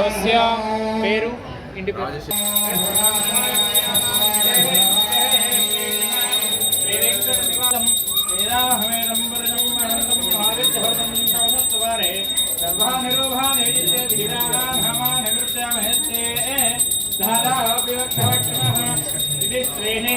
గోత్రోద్భవస్య పేరు ఇంటి పేరు. సమర్పయామి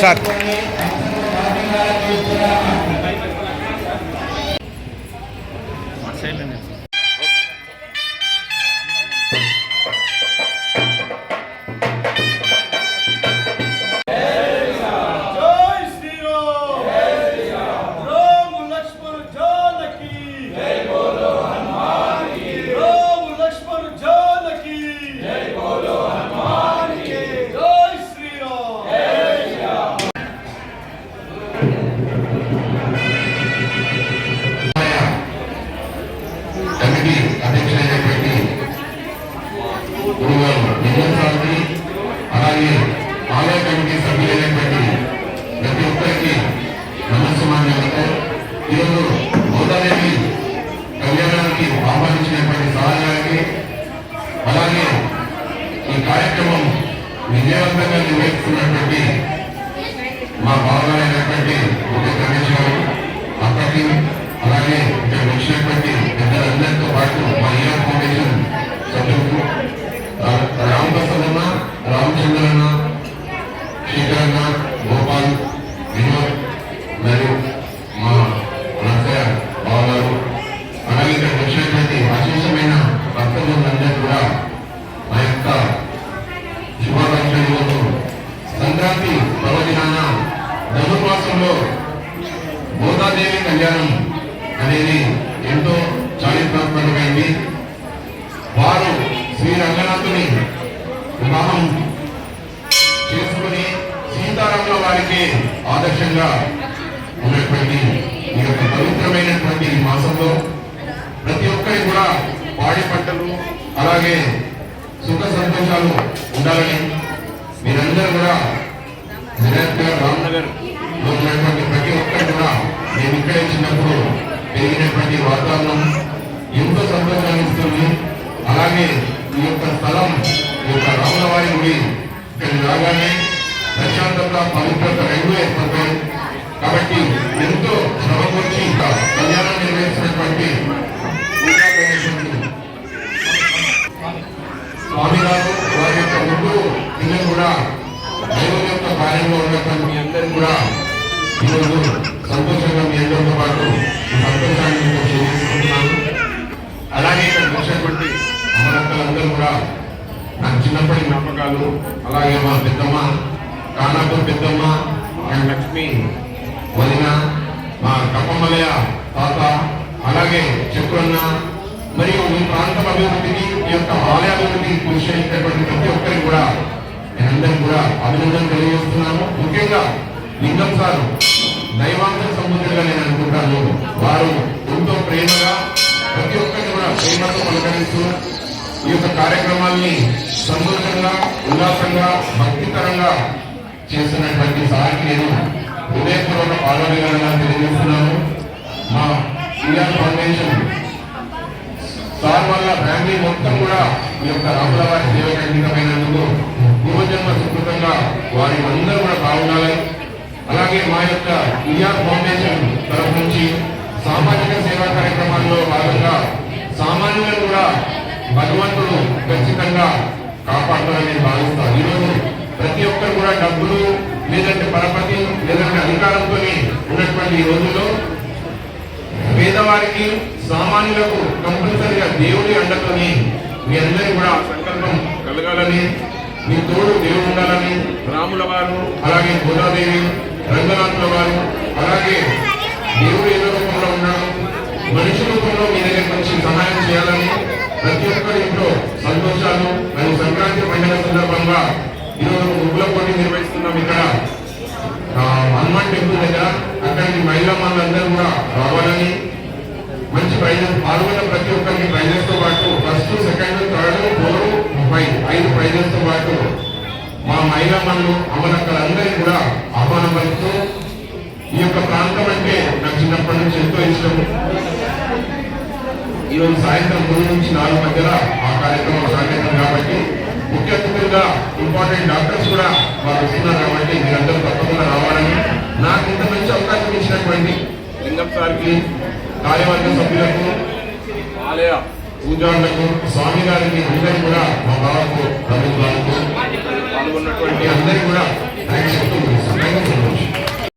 Sat. కమిటీ అధ్యక్షులైనటువంటి గురుగారు అలాగే ఆలయ కమిటీ సభ్యులైనటువంటి ప్రతి ఒక్కరికి నమస్కారాలతో ఈరోజు గోదాదేవి కళ్యాణానికి ఆహ్వానించినటువంటి సహాయానికి అలాగే ఈ కార్యక్రమం విజయవంతంగా నిర్వహిస్తున్నటువంటి మా బావగారైనటువంటి అయినటువంటి శేఖరన్న గోపాల్ వినోద్ మరియు మా నరసయ్య బావగారు అలాగే ఇక్కడ వచ్చినటువంటి అశేషమైన భక్తులందరూ కూడా మా యొక్క శుభాకాంక్షలు సంక్రాంతి పర్వదినాన ధనుర్మాసంలో గోదాదేవి కళ్యాణం అనేది ఎంతో చారిత్రాత్మకమైంది. వారు శ్రీ రంగనాథుని వివాహం సీతారాముల వారికి ఆదర్శంగా ఉన్నటువంటి ఈ యొక్క పవిత్రమైనటువంటి ఈ మాసంలో ప్రతి ఒక్కరి కూడా పాడి పంటలు అలాగే సుఖ సంతోషాలు ఉండాలని మీరందరూ కూడా వినాయక్ రామ్నగర్లో ఉన్నటువంటి ప్రతి ఒక్కరు కూడా నేను ఇక్కడే చిన్నప్పుడు పెరిగినటువంటి వాతావరణం ఎంతో సంతోషాన్ని ఇస్తుంది. అలాగే ఈ యొక్క స్థలం ఈ యొక్క రాములవారి గుడి ఇక్కడికి రాగానే ప్రశాంతత పవిత్రత రెండు ఏర్పడతాయి. కాబట్టి ఎంతో శ్రమకొచ్చి ఇంకా కళ్యాణం నిర్వహించినటువంటి పూజా స్వామి గారు వారి యొక్క ముందు పిల్లలు కూడా దైవం యొక్క కార్యంలో ఉన్నటువంటి మీ అందరూ కూడా ఈరోజు సంతోషంగా మీ అందరితో పాటు సంతోషాన్ని చేసుకుంటున్నాను అలాగే ఇక్కడ వచ్చినటువంటి అమరక్కలందరూ కూడా నా చిన్నప్పటి జ్ఞాపకాలు అలాగే మా పెద్దమ్మ కానాపూర్ పెద్దమ్మ అండ్ లక్ష్మి వదిన మా కప్పమలయ తాత అలాగే చెప్పున్న మరియు ఈ ప్రాంతం అభివృద్ధికి ఈ యొక్క ఆలయాభివృద్ధికి కృషి చేసినటువంటి ప్రతి ఒక్కరికి కూడా నేనందరికీ కూడా అభినందన తెలియజేస్తున్నాను. ముఖ్యంగా లింగం సార్ దైవాంతర సముద్రులుగా నేను అనుకుంటాను. వారు ఎంతో ప్రేమగా ప్రతి ఒక్కరిని కూడా ప్రేమతో పలకరిస్తూ ఈ యొక్క కార్యక్రమాల్ని సంతోషంగా ఉల్లాసంగా భక్తికరంగా చేస్తున్నటువంటి సార్కి నేను హృదయపూర్వక పాల్గొనగలగా తెలియజేస్తున్నాను. మా ఇండియా ఫౌండేషన్ సార్ వల్ల ఫ్యామిలీ మొత్తం కూడా ఈ యొక్క రాములవారి సేవకు అంకితమైనందుకు పూర్వజన్మ సుకృతంగా వారి అందరూ కూడా బాగుండాలి. అలాగే మా యొక్క ఇండియా ఫౌండేషన్ తరఫు నుంచి సామాజిక సేవా కార్యక్రమాల్లో భాగంగా సామాన్యులను కూడా భగవంతుడు ఖచ్చితంగా కాపాడతారని భావిస్తారు ఈరోజు ప్రతి ఒక్కరు కూడా డబ్బులు లేదంటే పరపతి లేదంటే అధికారంతో ఉన్నటువంటి ఈ రోజుల్లో పేదవారికి సామాన్యులకు కంపల్సరిగా దేవుడి అండతోని మీ అందరి కూడా సంకల్పం కలగాలని మీ తోడు దేవుడు ఉండాలని రాముల వారు అలాగే గోదాదేవి రంగనాథుల వారు అలాగే దేవుడు ఏదో రూపంలో ఉండడం మనిషి రూపంలో మీ దగ్గర నుంచి సహాయం చేయాలని ప్రతి ఒక్కరి ఇంట్లో సంతోషాలు మరియు సంక్రాంతి పండుగ సందర్భంగా ఈరోజు ముగ్గుల పోటీ నిర్వహిస్తున్నాం ఇక్కడ. హనుమాన్ టెంపుల్ దగ్గర. అక్కడికి మహిళా మనందరూ కూడా రావాలని మంచి ప్రైజెస్ పాల్గొన్న ప్రతి ఒక్కరికి ప్రైజెస్తో పాటు first second third four five ఐదు ప్రైజెస్తో పాటు మా మహిళా మనులు అమలక్కలందరికీ కూడా ఆహ్వానం పలుకుతూ ఈ యొక్క ప్రాంతం అంటే నాకు చిన్నప్పటి నుంచి ఎంతో ఇష్టం. ఈరోజు సాయంత్రం మూడు నుంచి నాలుగు మధ్యలో ఆ కార్యక్రమం సాగేతం కాబట్టి అతిథులుగా ఇంపార్టెంట్ డాక్టర్స్ కూడా వారు వస్తున్నారు కాబట్టి మీరందరూ తప్పకుండా రావాలని నాకు ఇంత మంచి అవకాశం ఇచ్చినటువంటి లింగం సార్కి కార్యవర్గ సభ్యులకు ఆలయ పూజారులకు స్వామి గారికి అందరికీ కూడా మా బాబుకు ప్రభుత్వాలకు పాల్గొన్నటువంటి అందరికీ కూడా థ్యాంక్స్ చెప్తూ.